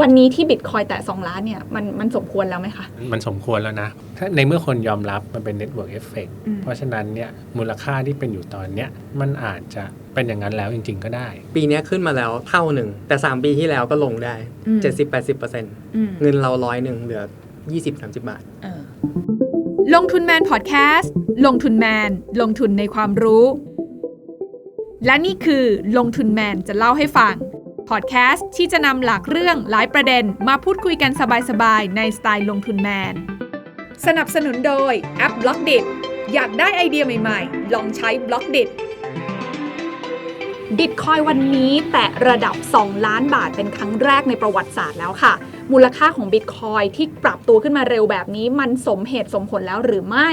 วันนี้ที่บิตคอยแต่2ล้านเนี่ยมันมันสมควรแล้วไหมคะ มันสมควรแล้วนะ ถ้าในเมื่อคนยอมรับมันเป็นเน็ตเวิร์กเอฟเฟกอืมเพราะฉะนั้นเนี่ยมูลค่าที่เป็นอยู่ตอนเนี้ยมันอาจจะเป็นอย่างนั้นแล้วจริง ๆ ก็ได้ ปีเนี้ยขึ้นมาแล้วเท่าหนึ่ง แต่ 3 ปีที่แล้วก็ลงได้อืม70-80%อืมเงินเราร้อยหนึ่งเหลือ 20-30 บาทเออลงทุนแมนพอดแคสต์ลงทุนแมน ลงทุนในความรู้ และนี่คือลงทุนแมนจะเล่าให้ฟัง พอดแคสต์ที่จะนำหลักเรื่องหลายประเด็นมาพูดคุยกันสบายๆ ในสไตล์ลงทุนแมน สนับสนุนโดยแอปบล็อกดิอยากได้ไอเดียใหม่ๆ ลองใช้บล็อกดิบิตคอยวันนี้แตะระดับ 2 ล้านบาทเป็นครั้งแรกในประวัติศาสตร์แล้วค่ะ มูลค่าของบิตคอยที่ปรับตัวขึ้นมาเร็วแบบนี้ มันสมเหตุสมผลแล้วหรือไม่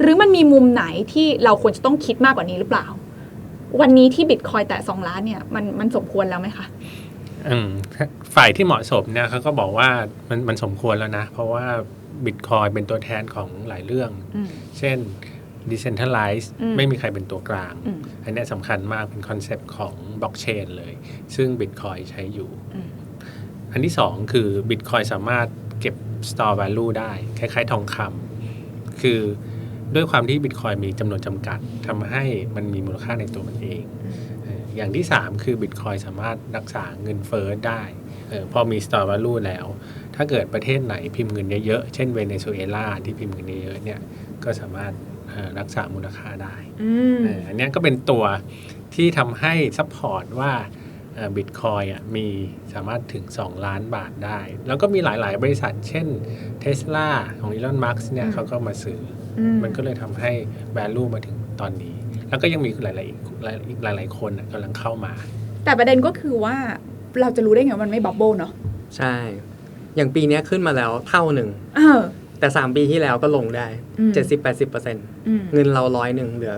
หรือมันมีมุมไหนที่เราควรจะต้องคิดมากกว่านี้หรือเปล่า วันนี้ที่บิตคอยแตะ2ล้านเนี่ยมันมันสมควรแล้วไหมคะอืมฝ่ายที่เหมาะสมเนี่ยเขาก็บอกว่ามันมันสมควรแล้วนะ เพราะว่าบิตคอยเป็นตัวแทนของหลายเรื่องอืมเช่น decentralized อืมไม่มีใครเป็นตัวกลางอืมอันเนี้ยสำคัญมากเป็นคอนเซปต์ของบล็อกเชนเลย ซึ่ง Bitcoin ใช้อยู่อืมอันที่สองคือ Bitcoin สามารถเก็บ store value ได้ คล้ายๆทองคำคือ ด้วยความที่ Bitcoin มีจำนวนจำกัดทำให้มันมีมูลค่าในตัวมันเองเอออย่างที่ 3 คือ Bitcoin สามารถรักษาเงินเฟ้อได้เออพอมี store value แล้ว ถ้าเกิดประเทศไหนพิมพ์เงินเยอะๆ เช่นเวเนซุเอลาที่พิมพ์เงินเยอะๆเนี่ยก็สามารถเอ่อรักษามูลค่าได้อืมเอออันเนี้ยก็เป็นตัวที่ทำให้ซัพพอร์ตว่าบิตคอยอะมีสามารถถึง 2 ล้านบาทได้ แล้วก็มีหลายๆ บริษัท เช่น Tesla ของ Elon Musk เนี่ยอืมเขาก็มาซื้ออือ มันก็เลยทำให้ value มาถึงตอนนี้ แล้วก็ยังมีหลายๆอีกหลายอีกหลายๆคนน่ะกำลังเข้ามา แต่ประเด็นก็คือว่าเราจะรู้ได้ไงว่ามันไม่บับเบิลเนาะใช่ อย่างปีเนี้ยขึ้นมาแล้วเท่าหนึ่งเออแต่ 3 ปีที่แล้วก็ลงได้อืม70-80%อืมเงินเราร้อยหนึ่งเหลือ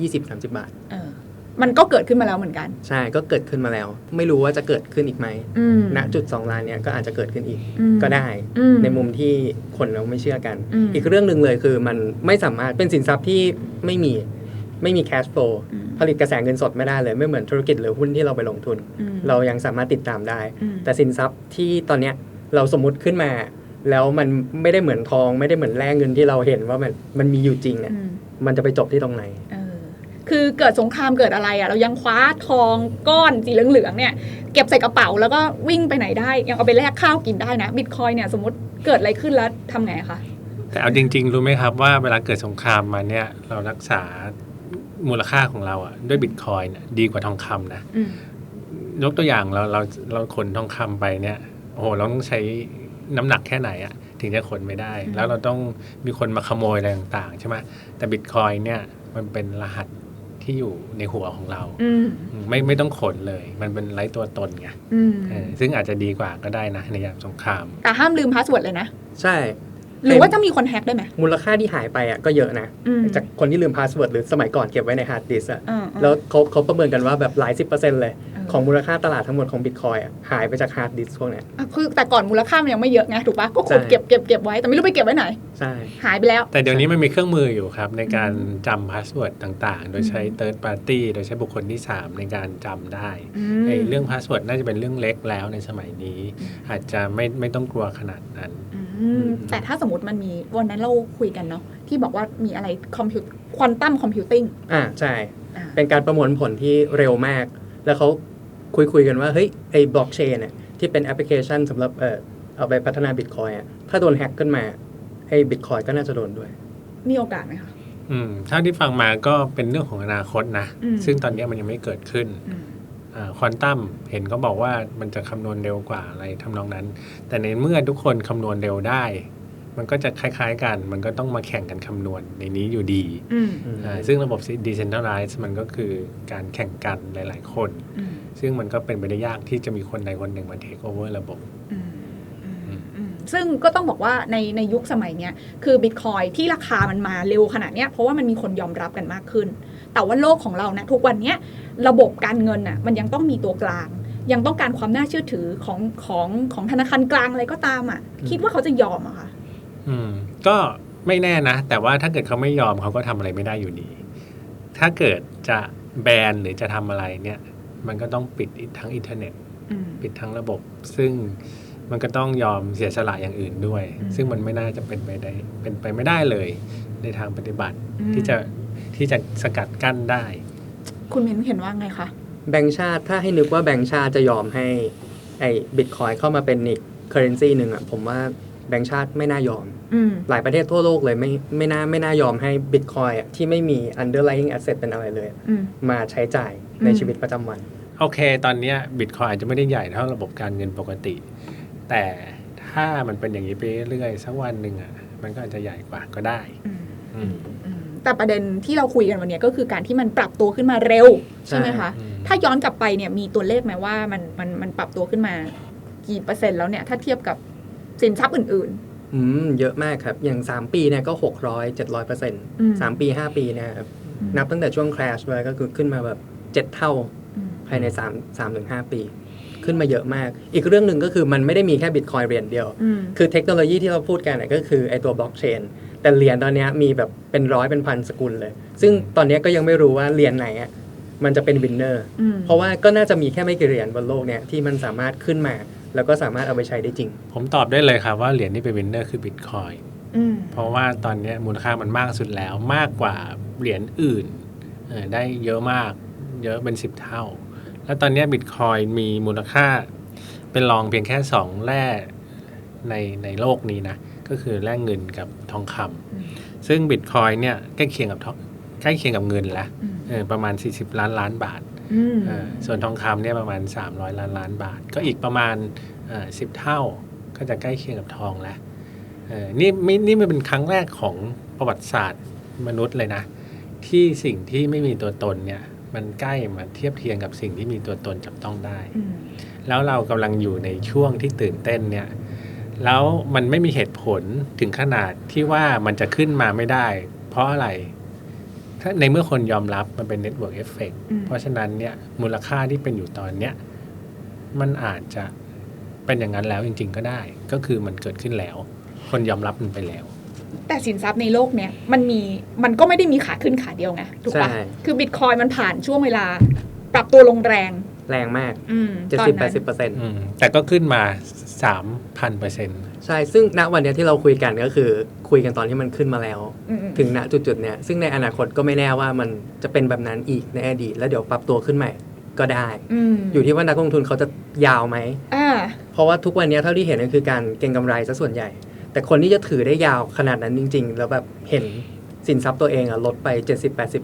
20-30 บาทเออ มันก็เกิดขึ้นมาแล้วเหมือนกัน ใช่ก็เกิดขึ้นมาแล้ว ไม่รู้ว่าจะเกิดขึ้นอีกไหมอืมณจุด2ล้านเนี้ยก็อาจจะเกิดขึ้นอีกอืมก็ได้อืมในมุมที่คนเราไม่เชื่อกันอืมอีกเรื่องหนึ่งเลยคือมันไม่สามารถเป็นสินทรัพย์ที่ไม่มีไม่มี cash flow อืมผลิตกระแสเงินสดไม่ได้เลย ไม่เหมือนธุรกิจหรือหุ้นที่เราไปลงทุนอืมเรายังสามารถติดตามได้อืมแต่สินทรัพย์ที่ตอนเนี้ยเราสมมุติขึ้นมา แล้วมันไม่ได้เหมือนทอง ไม่ได้เหมือนแร่เงินที่เราเห็นว่ามันมันมีอยู่จริงเนี่ยอืมมันจะไปจบที่ตรงไหนเออ คือเกิดสงครามเกิดอะไรอะเรายังคว้าทองก้อนสีเหลืองๆเนี่ยเก็บใส่กระเป๋าแล้วก็วิ่งไปไหนได้ ยังเอาไปแลกข้าวกินได้นะบิตคอยเนี่ยสมมติเกิดอะไรขึ้นแล้วทำไงคะแต่เอาจริง ๆ รู้ไหมครับว่าเวลาเกิดสงครามมาเนี่ยเรารักษามูลค่าของเราอะด้วยบิตคอยน์ดีกว่าทองคำนะอืมยกตัวอย่างเราเราเราขนทองคำไปเนี่ยโอ้โหเราต้องใช้น้ำหนักแค่ไหนอะถึงจะขนไม่ได้อืมแล้วเราต้องมีคนมาขโมยอะไรต่างๆใช่ไหมแต่บิตคอยเนี่ยมันเป็นรหัส ที่อยู่ในหัวของเราอืมอืมไม่ไม่ต้องขนเลย มันเป็นไร้ตัวตนไงอืมเออซึ่งอาจจะดีกว่าก็ได้นะในยามสงคราม แต่ห้ามลืมพาสเวิร์ดเลยนะ ใช่ หรือว่าจะมีคนแฮ็กได้ไหมมูลค่าที่หายไปอะก็เยอะนะอืมจากคนที่ลืมพาสเวิร์ดหรือสมัยก่อนเก็บไว้ในฮาร์ดดิสก์อะอ่าๆแล้วเขาเขาประเมินกันว่าแบบหลายสิบเปอร์เซ็นต์เลยเออ ของมูลค่าตลาดทั้งหมดของบิตคอยอะหายไปจากฮาร์ดดิสก์พวกเนี้ยอะคือแต่ก่อนมูลค่ามันยังไม่เยอะไงถูกปะก็ขุดใช่เก็บเก็บเก็บไว้แต่ไม่รู้ไปเก็บไว้ไหนใช่หายไปแล้ว แต่เดี๋ยวนี้มันมีเครื่องมืออยู่ครับ ในการจำพาสเวิร์ดต่างๆ โดยใช้ third party โดยใช้บุคคลที่ 3 ในการจำได้อืมไอ้เรื่องพาสเวิร์ดน่าจะเป็นเรื่องเล็กแล้วในสมัยนี้ อาจจะไม่ไม่ต้องกลัวขนาดนั้นอืมแต่ถ้าสมมติมันมีวันนั้นเราคุยกันเนาะที่บอกว่ามีอะไรคอมพิวควอนตัมคอมพิวติ้งอ่าใช่ เป็นการประมวลผลที่เร็วมาก แล้วเขา คุยคุยๆกันว่าเฮ้ยไอ้บล็อกเชนเนี่ยที่เป็นแอปพลิเคชันสำหรับเออเอาไปพัฒนาบิตคอยอะถ้าโดนแฮ็กขึ้นมาไอ้บิตคอยก็น่าจะโดนด้วย มีโอกาสไหมคะ อืมเท่าที่ฟังมาก็เป็นเรื่องของอนาคตนะ อืม ซึ่งตอนนี้มันยังไม่เกิดขึ้น อืม ควอนตัมเห็นก็บอกว่ามันจะคำนวณเร็วกว่าอะไรทำนองนั้น แต่ในเมื่อทุกคนคำนวณเร็วได้ มันก็จะคล้ายๆกัน มันก็ต้องมาแข่งกันคำนวณในนี้อยู่ดีอืมอ่าซึ่งระบบ decentralized มันก็คือการแข่งกันหลายๆคนอืมซึ่งมันก็เป็นไปได้ยากที่จะมีคนใดคนหนึ่งมา take over ระบบอืมอืมอืมซึ่งก็ต้องบอกว่าในในยุคสมัยเนี้ยคือบิตคอยที่ราคามันมาเร็วขนาดเนี้ยเพราะว่ามันมีคนยอมรับกันมากขึ้น แต่ว่าโลกของเรานะทุกวันเนี้ยระบบการเงินน่ะมันยังต้องมีตัวกลาง ยังต้องการความน่าเชื่อถือของของของธนาคารกลางอะไรก็ตามอะคิดว่าเขาจะยอมอะค่ะ อืม ก็ไม่แน่นะ แต่ว่าถ้าเกิดเขาไม่ยอมเขาก็ทำอะไรไม่ได้อยู่ดี ถ้าเกิดจะแบนหรือจะทำอะไรเนี่ย มันก็ต้องปิดทั้งอินเทอร์เน็ตอืมปิดทั้งระบบ ซึ่งมันก็ต้องยอมเสียสละอย่างอื่นด้วยอืมซึ่งมันไม่น่าจะเป็นไปได้ เป็นไปไม่ได้เลย ในทางปฏิบัติอืมที่จะที่จะสกัดกั้นได้ คุณมิ้นเห็นว่าไงคะ แบงก์ชาติถ้าให้นึกว่าแบงก์ชาติจะยอมให้ไอ้บิตคอยเข้ามาเป็นอีกเคอร์เรนซีหนึ่งอะผมว่า แบงก์ชาติไม่น่ายอมอืมหลายประเทศทั่วโลกเลยไม่ไม่น่าไม่น่ายอมให้บิตคอยที่ไม่มี underlying asset เป็นอะไรเลยอืมมาใช้จ่ายในอืมชีวิตประจำวัน โอเค ตอนเนี้บิตคอยอาจจะไม่ได้ใหญ่เท่าระบบการเงินปกติ แต่ถ้ามันเป็นอย่างนี้ไปเรื่อยๆสักวันหนึ่งอะมันก็อาจจะใหญ่กว่าก็ได้อืมอืมอืมแต่ประเด็นที่เราคุยกันวันเนี้ยก็คือการที่มันปรับตัวขึ้นมาเร็ว ใช่ไหมคะอืมถ้าย้อนกลับไปเนี่ยมีตัวเลขไหมว่ามันมันมันปรับตัวขึ้นมากี่เปอร์เซ็นต์แล้วเนี่ยถ้าเทียบกับ สินทรัพย์อื่น อืมเยอะมากครับ อย่าง 3 ปีเนี่ยก็ 600 700เปอร์เซ็นต์อืมสามปี 5 ปีเนะครับอืมนับตั้งแต่ช่วง crash มาก็คือขึ้นมาแบบ7เท่าๆอืมภายใน3 3ถึง5ปี ขึ้นมาเยอะมาก อีกเรื่องหนึ่งก็คือมันไม่ได้มีแค่บิตคอยเหรียญเดียวอืมคือเทคโนโลยีที่เราพูดกันเนี่ยก็คือไอตัวบล็อกเชนแต่เหรียญตอนเนี้ยมีแบบเป็นร้อยเป็นพันสกุลเลย ซึ่งตอนเนี้ยก็ยังไม่รู้ว่าเหรียญไหนอะมันจะเป็นวินเนอร์อืมเพราะว่าก็น่าจะมีแค่ไม่กี่เหรียญบนโลกเนี่ยที่มันสามารถขึ้นมา แล้วก็สามารถเอาไปใช้ได้จริง ผมตอบได้เลยครับว่าเหรียญที่เป็นวินเนอร์คือบิตคอยอืมเพราะว่าตอนนี้มูลค่ามันมากสุดแล้วมากกว่าเหรียญอื่นเออได้เยอะมาก เยอะเป็นสิบเท่า แล้วตอนนี้บิตคอยมีมูลค่า เป็นรองเพียงแค่สองแร่ในในโลกนี้นะ ก็คือแร่เงินกับทองคำอืมซึ่งบิตคอยเนี่ยใกล้เคียงกับทองใกล้เคียงกับเงินแล้วอืมเออประมาณ 40 ล้านล้านบาทอืมเออ ส่วนทองคำเนี่ยประมาณ 300 ล้านล้านบาท ก็อีกประมาณสิบเท่าก็จะใกล้เคียงกับทองแล้วเออนี่ไม่นี่มันเป็นครั้งแรกของประวัติศาสตร์มนุษย์เลยนะ ที่สิ่งที่ไม่มีตัวตนเนี่ยมันใกล้มาเทียบเทียงกับสิ่งที่มีตัวตนจับต้องได้อืมแล้วเรากำลังอยู่ในช่วงที่ตื่นเต้นเนี่ยแล้วมันไม่มีเหตุผลถึงขนาดที่ว่ามันจะขึ้นมาไม่ได้ เพราะอะไร ถ้าในเมื่อคนยอมรับมันเป็นเน็ตเวิร์กเอฟเฟกอืมเพราะฉะนั้นเนี่ยมูลค่าที่เป็นอยู่ตอนเนี้ยมันอาจจะเป็นอย่างนั้นแล้วจริง ๆ ก็ได้ ก็คือมันเกิดขึ้นแล้ว คนยอมรับมันไปแล้ว แต่สินทรัพย์ในโลกเนี้ยมันมีมันก็ไม่ได้มีขาขึ้นขาเดียวไงถูกปะใช่คือบิตคอยมันผ่านช่วงเวลา ปรับตัวลงแรง แรงมากอืมตอน70นั้น80เปอร์เซ็นต์อืมแต่ก็ขึ้นมาสามพันเปอร์เซ็นต์ ใช่ ซึ่งณวันเนี้ยที่เราคุยกันก็คือคุยกันตอนที่มันขึ้นมาแล้วอืมถึงณจุดๆเนี้ยซึ่งในอนาคตก็ไม่แน่ว่ามันจะเป็นแบบนั้นอีกในอดีต แล้วเดี๋ยวปรับตัวขึ้นใหม่ก็ได้ อืมอยู่ที่ว่านักลงทุนเขาจะยาวไหม อ่า เพราะว่าทุกวันเนี้ยเท่าที่เห็นก็คือการเก็งกำไรซะส่วนใหญ่ แต่คนที่จะถือได้ยาวขนาดนั้นจริง ๆ แล้วแบบเห็นสินทรัพย์ตัวเองอะลดไป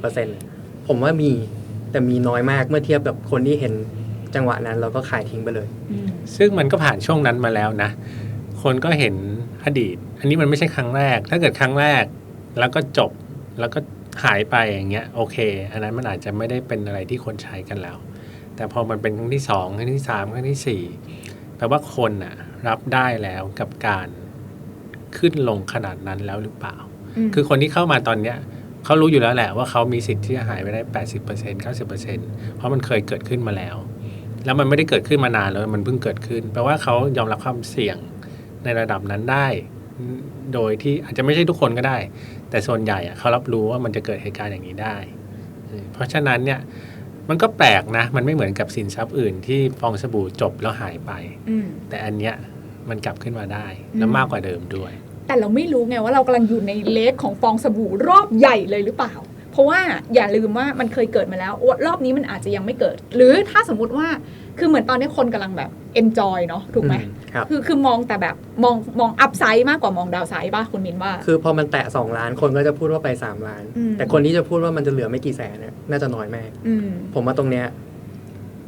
70-80%ผมว่ามีแต่มีน้อยมากเมื่อเทียบกับคนที่เห็นจังหวะนั้นเราก็ขายทิ้งไปเลยอืมซึ่งมันก็ผ่านช่วงนั้นมาแล้วนะ คนก็เห็นอดีต อันนี้มันไม่ใช่ครั้งแรก ถ้าเกิดครั้งแรก แล้วก็จบแล้วก็หายไปอย่างเงี้ยโอเค อันนั้นมันอาจจะไม่ได้เป็นอะไรที่คนใช้กันแล้ว แต่พอมันเป็นครั้งที่สองครั้งที่สามครั้งที่สี่แปลว่าคนอะรับได้แล้วกับการขึ้นลงขนาดนั้นแล้วหรือเปล่ามคือคนที่เข้ามาตอนเนี้ยเขารู้อยู่แล้วแหละว่าเขามีสิทธิ์ที่จะหายไปได้80% 90%เพราะมันเคยเกิดขึ้นมาแล้ว แล้วมันไม่ได้เกิดขึ้นมานานแล้วมันเพิ่งเกิดขึ้น แปลว่าเขายอมรับความเสี่ยง ในระดับนั้นได้ โดยที่อาจจะไม่ใช่ทุกคนก็ได้ แต่ส่วนใหญ่อะเขารับรู้ว่ามันจะเกิดเหตุการณ์อย่างนี้ได้เออเพราะฉะนั้นเนี่ยมันก็แปลกนะ มันไม่เหมือนกับสินทรัพย์อื่นที่ฟองสบู่จบแล้วหายไปอืมแต่อันเนี้ยมันกลับขึ้นมาได้ และอืมมากกว่าเดิมด้วย แต่เราไม่รู้ไงว่าเรากำลังอยู่ในเลกของฟองสบู่รอบใหญ่เลยหรือเปล่า เพราะว่าอย่าลืมว่ามันเคยเกิดมาแล้วโอ๊ยรอบนี้มันอาจจะยังไม่เกิด หรือถ้าสมมุติว่า คือเหมือนตอนนี้คนกำลังแบบ enjoy เนาะ ถูกไหมอื ครับคือคือมองแต่แบบมองมองอัพไซด์มากกว่ามองดาวไซด์ป่ะคุณมินว่า คือพอมันแตะ 2 ล้านคนก็จะพูดว่าไป 3 ล้านอืมแต่คนที่จะพูดว่ามันจะเหลือไม่กี่แสนเนี่ยน่าจะน้อยมากอืมผมว่าตรงเนี้ย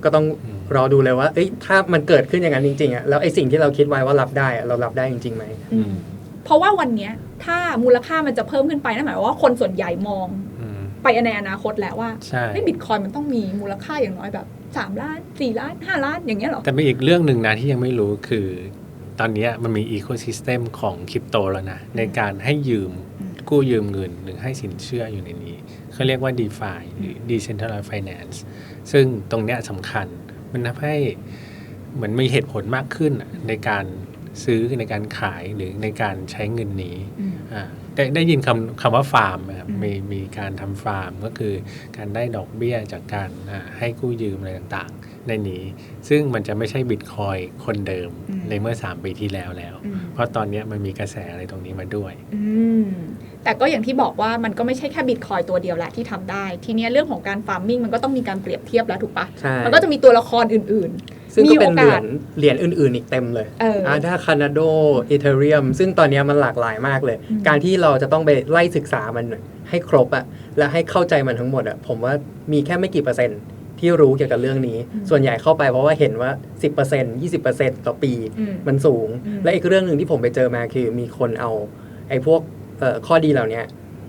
ก็ต้องอืมรอดูเลยว่าเอ้ยถ้ามันเกิดขึ้นอย่างนั้นจริงๆอะแล้วไอ้สิ่งที่เราคิดไว้ว่ารับได้อะเรารับได้จริงๆไหมอืมเพราะว่าวันเนี้ยถ้ามูลค่ามันจะเพิ่มขึ้นไปนั่นหมายความว่าคนส่วนใหญ่มองอืม ไปในอนาคตแล้วว่าใช่ไม่บิตคอยมันต้องมีมูลค่าอย่างน้อยแบบสามล้านสี่ล้านห้าล้านอย่างเงี้ยเหรอ แต่มีอีกเรื่องหนึ่งนะที่ยังไม่รู้คือ ตอนเนี้ยมันมีอีโคซิสเต็มของคริปโตแล้วนะ ในการให้ยืมอืมกู้ยืมเงินหรือให้สินเชื่ออยู่ในนี้เขาเรียกว่า DeFi หรือ Decentralized Finance ซึ่งตรงเนี้ยสำคัญมันทำให้เหมือนมีเหตุผลมากขึ้นอะในการซื้อในการขายหรือในการใช้เงินนี้อืมอ่าแต่ ได้ได้ยินคำคำว่าฟาร์มไหมครับมีมีการทำฟาร์มก็คือการได้ดอกเบี้ยจากการอ่าให้กู้ยืมอะไรต่างๆ ในนี้ ซึ่งมันจะไม่ใช่บิตคอยคนเดิมอืมในเมื่อ 3 ปีที่แล้วแล้วอืมเพราะตอนเนี้ยมันมีกระแสอะไรตรงนี้มาด้วยอืมแต่ก็อย่างที่บอกว่ามันก็ไม่ใช่แค่บิตคอยตัวเดียวแหละที่ทำได้ ทีเนี้ยเรื่องของการฟาร์มมิ่งมันก็ต้องมีการเปรียบเทียบแล้วถูกปะใช่มันก็จะมีตัวละครอื่น ซึ่งก็เป็นมีเหโอการียสญเหรียญอื่น ๆ อีกเต็มเลยเอออ่าถ้าคานาโดอีเทเรียมซึ่งตอนเนี้ยมันหลากหลายมากเลยอืมการที่เราจะต้องไปไล่ศึกษามันให้ครบอะและให้เข้าใจมันทั้งหมดอะผมว่ามีแค่ไม่กี่เปอร์เซ็นต์ที่รู้เกี่ยวกับเรื่องนี้ ส่วนใหญ่เข้าไปเพราะว่าเห็นว่า 10% 20%ต่อปีอืมมันสูงอืมและอีกเรื่องหนึ่งที่ผมไปเจอมาคือมีคนเอาไอ้พวกเอ่อข้อดีเหล่านี้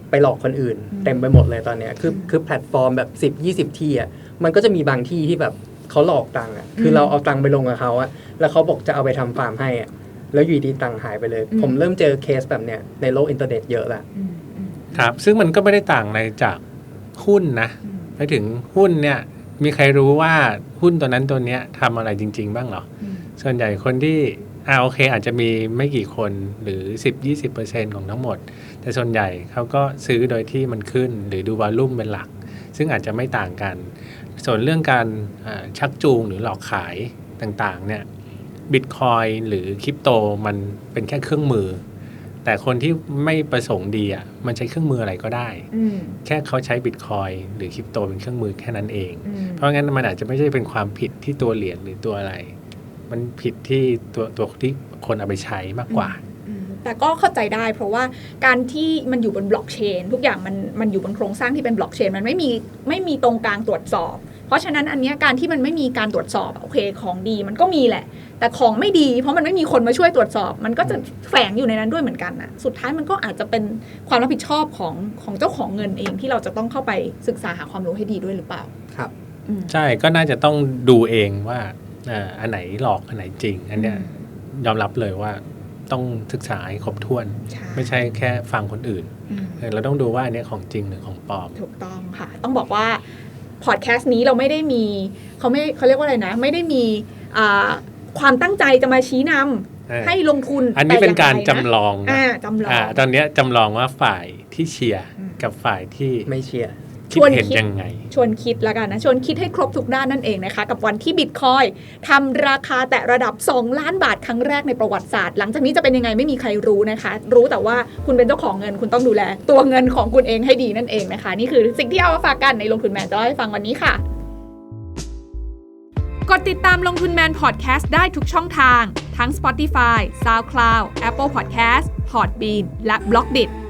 ไปหลอกคนอื่น เต็มไปหมดเลยตอนเนี้ยคือคือแพลตฟอร์มแบบ 10 20 ที่อะมันก็จะมีบางที่ที่แบบ เขาหลอกตังค์อะคือเราเอาตังค์ไปลงกับเขาอะแล้วเขาบอกจะเอาไปทำฟาร์มให้อะแล้วอยู่ดีตังค์หายไปเลย ผมเริ่มเจอเคสแบบเนี้ยในโลกอินเทอร์เน็ตเยอะละอืมอืมครับ ซึ่งมันก็ไม่ได้ต่างอะไรจากหุ้นนะอืมไปถึงหุ้นเนี่ยมีใครรู้ว่าหุ้นตัวนั้นตัวเนี้ยทำอะไรจริง ๆ บ้างเหรออืมส่วนใหญ่คนที่อ่าโอเค อาจจะมีไม่กี่คนหรือ 10-20%ของทั้งหมด แต่ส่วนใหญ่เขาก็ซื้อโดยที่มันขึ้นหรือดูวอลลุ่มเป็นหลัก ซึ่งอาจจะไม่ต่างกัน ส่วนเรื่องการอ่าชักจูงหรือหลอกขายต่างๆเนี่ยบิตคอยหรือคริปโตมันเป็นแค่เครื่องมือ แต่คนที่ไม่ประสงค์ดีอะมันใช้เครื่องมืออะไรก็ได้อืมแค่เขาใช้บิตคอยหรือคริปโตเป็นเครื่องมือแค่นั้นเองอืมเพราะงั้นมันอาจจะไม่ใช่เป็นความผิดที่ตัวเหรียญหรือตัวอะไร มันผิดที่ตัวตัวที่คนเอาไปใช้มากกว่าอืมแต่ก็เข้าใจได้เพราะว่าการที่มันอยู่บนบล็อกเชนทุกอย่างมันมันอยู่บนโครงสร้างที่เป็นบล็อกเชนมันไม่มีไม่มีตรงกลางตรวจสอบ เพราะฉะนั้นอันเนี้ยการที่มันไม่มีการตรวจสอบโอเคของดีมันก็มีแหละ แต่ของไม่ดี เพราะมันไม่มีคนมาช่วยตรวจสอบ มันก็จะแฝงอยู่ในนั้นด้วยเหมือนกันนะสุดท้ายมันก็อาจจะเป็นความรับผิดชอบของของเจ้าของเงินเองที่เราจะต้องเข้าไปศึกษาหาความรู้ให้ดีด้วยหรือเปล่าครับอืมใช่ก็น่าจะต้องดูเองว่าอ่าอันไหนหลอกอันไหนจริง อันเนี้ยยอมรับเลยว่าต้องศึกษาให้ครบถ้วนใช่ไม่ใช่แค่ฟังคนอื่นอืมเออเราต้องดูว่าอันเนี้ยของจริงหรือของปลอม ถูกต้องค่ะ ต้องบอกว่า พอดแคสต์นี้เราไม่ได้มีเขาไม่เขาเรียกว่าอะไรนะ ไม่ได้มีอ่าความตั้งใจจะมาชี้นำเออให้ลงทุน อันนี้เป็นการแต่อย่จำงใดลองนะนะอ่าจำลองอ่าตอนเนี้ยจำลองว่าฝ่ายที่เชียร์อืมกับฝ่ายที่ไม่เชียร์ คิดชวนเห็นคิดยังไง ชวนคิดแล้วกันนะ ชวนคิดให้ครบทุกด้านนั่นเองนะคะ กับวันที่บิตคอยทำราคาแตะระดับ 2 ล้านบาทครั้งแรกในประวัติศาสตร์ หลังจากนี้จะเป็นยังไงไม่มีใครรู้นะคะ รู้แต่ว่าคุณเป็นเจ้าของเงินคุณต้องดูแล ตัวเงินของคุณเองให้ดีนั่นเองนะคะ นี่คือสิ่งที่เอามาฝากกันในลงทุนแมนจะเล่าให้ฟังวันนี้ค่ะ กดติดตามลงทุนแมนพอดแคสต์ได้ทุกช่องทาง ทั้ง Spotify, SoundCloud, Apple Podcast, Podbean และ b l o k d i t